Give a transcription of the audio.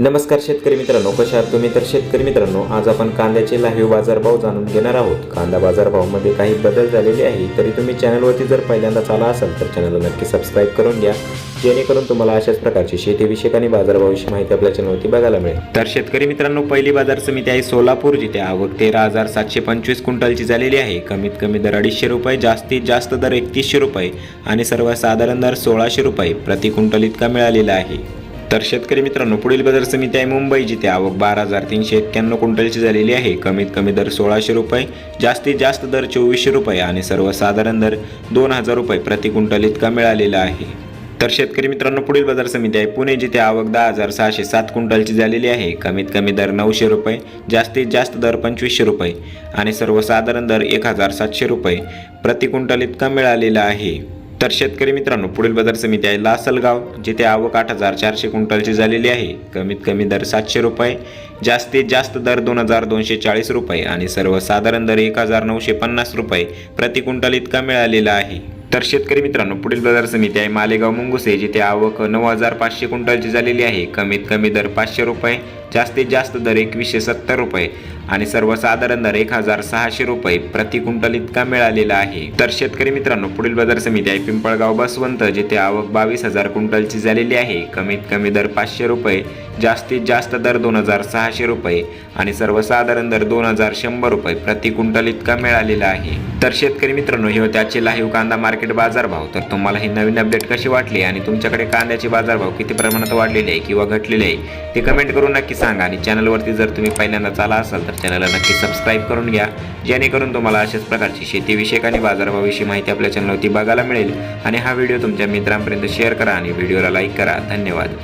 नमस्कार शेतकरी मित्रांनो कशा आहात तुम्ही? तर शेतकरी मित्रांनो आज आपण कांद्याचे लाईव्ह बाजारभाव जाणून घेणार आहोत. कांदा बाजारभावामध्ये काही बदल झालेले आहे तरी तुम्ही चॅनलवरती जर पहिल्यांदाच आला असाल तर चॅनलला नक्की सबस्क्राईब करून घ्या. जेणेकरून तुम्हाला अशाच प्रकारची शेतीविषयक आणि बाजारभावाविषयी माहिती आपल्या चॅनलवरती बघायला मिळेल. तर शेतकरी मित्रांनो पहिली बाजार समिती आहे सोलापूर जिथे आवक तेरा हजार सातशे पंचवीस क्विंटलची झालेली आहे. कमीत कमी दर अडीचशे रुपये जास्तीत जास्त दर एकतीसशे रुपये आणि सर्वसाधारण दर सोळाशे रुपये प्रति क्विंटल इतका मिळालेला आहे. तर शेतकरी मित्रांनो पुढील बाजार समिती आहे मुंबई जिथे आवक बारा हजार तीनशे एक्क्याण्णव क्विंटलची झालेली आहे. कमीत कमी दर सोळाशे रुपये जास्तीत जास्त दर चोवीसशे रुपये आणि सर्वसाधारण दर दोन हजार रुपये प्रति क्विंटल इतका मिळालेला आहे. तर शेतकरी मित्रांनो पुढील बाजार समिती आहे पुणे जिथे आवक दहा हजार सहाशे सात क्विंटलची झालेली आहे. कमीत कमी दर नऊशे रुपये जास्तीत जास्त दर पंचवीसशे रुपये आणि सर्वसाधारण दर एक हजार सातशे रुपये प्रति क्विंटल इतका मिळालेला आहे. तर शेतकरी मित्रांनो पुढील बाजार समिती आहे लासलगाव जिथे आवक आठ हजार चारशे क्विंटलची झालेली आहे. कमीत कमी दर सातशे रुपये जास्तीत जास्त दर दोन हजार दोनशे चाळीस रुपये आणि सर्वसाधारण दर एक हजार नऊशे पन्नास रुपये प्रति क्विंटल इतका मिळालेला आहे. तर शेतकरी मित्रांनो पुढील बाजार समिती आहे मालेगाव मुंगुसे जिथे आवक नऊ हजार पाचशे क्विंटलची झालेली आहे. कमीत कमी दर पाचशे रुपये जास्तीत जास्त दर एकवीसशे सत्तर रुपये आणि सर्वसाधारण दर एक हजार सहाशे रुपये प्रति क्विंटल इतका मिळालेला आहे. तर शेतकरी मित्रांनो पुढील बाजार समिती आहे पिंपळगाव बसवंत जिथे आवक बावीस हजार क्विंटलची झालेली आहे. कमीत कमी दर पाचशे रुपये जास्तीत जास्त दर दोन हजार सहाशे रुपये आणि सर्वसाधारण दर दोन हजार शंभर रुपये प्रति क्विंटल इतका मिळालेला आहे. तर शेतकरी मित्रांनो हे होते आजचे लाईव्ह कांदा मार्केट बाजारभाव. तर तुम्हाला हे नवीन अपडेट कशी वाटली आणि तुमच्याकडे कांद्याचे बाजारभाव किती प्रमाणात वाढलेले आहे किंवा घटलेले आहे ते कमेंट करून नक्की सांगा आणि चॅनलवरती जर तुम्ही पहिल्यांदा आला असाल तर चॅनलला नक्की सबस्क्राईब करून घ्या. जेणेकरून तुम्हाला अशाच प्रकारची शेतीविषयक आणि बाजारभावाविषयी माहिती आपल्या चॅनलवरती बघायला मिळेल. आणि हा व्हिडिओ तुमच्या मित्रांपर्यंत शेअर करा आणि व्हिडिओला लाईक करा. धन्यवाद.